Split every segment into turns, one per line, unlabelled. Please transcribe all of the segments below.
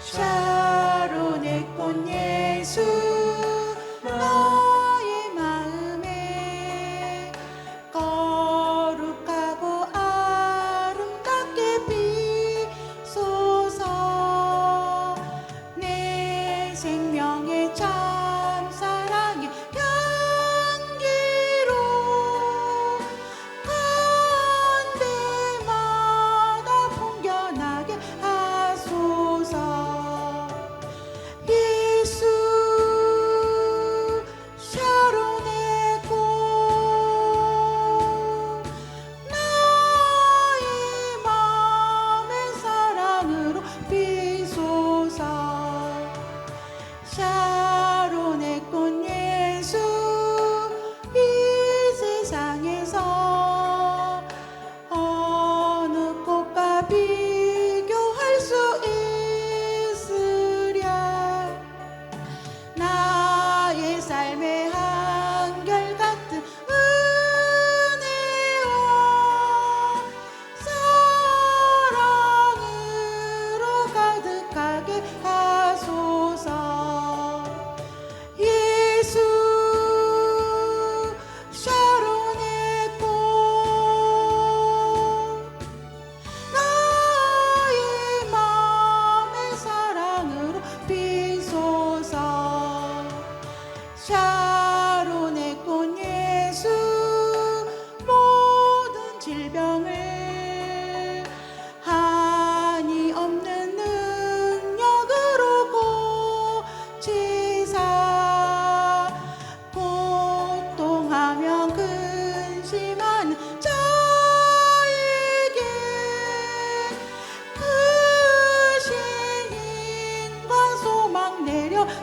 샤론의 꽃 예수.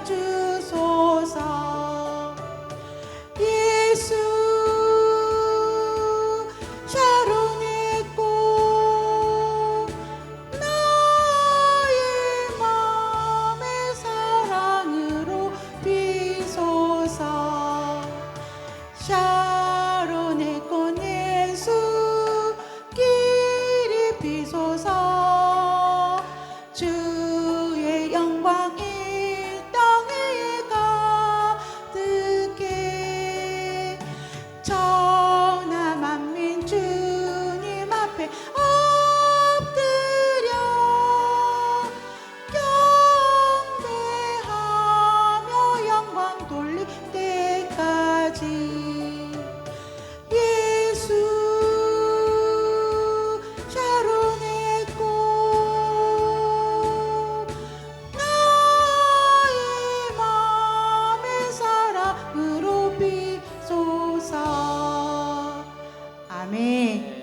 주소서. 예수 사랑했고 나의 마음의 사랑으로 비소서. 샤론의 꽃 예수 길이 비소서.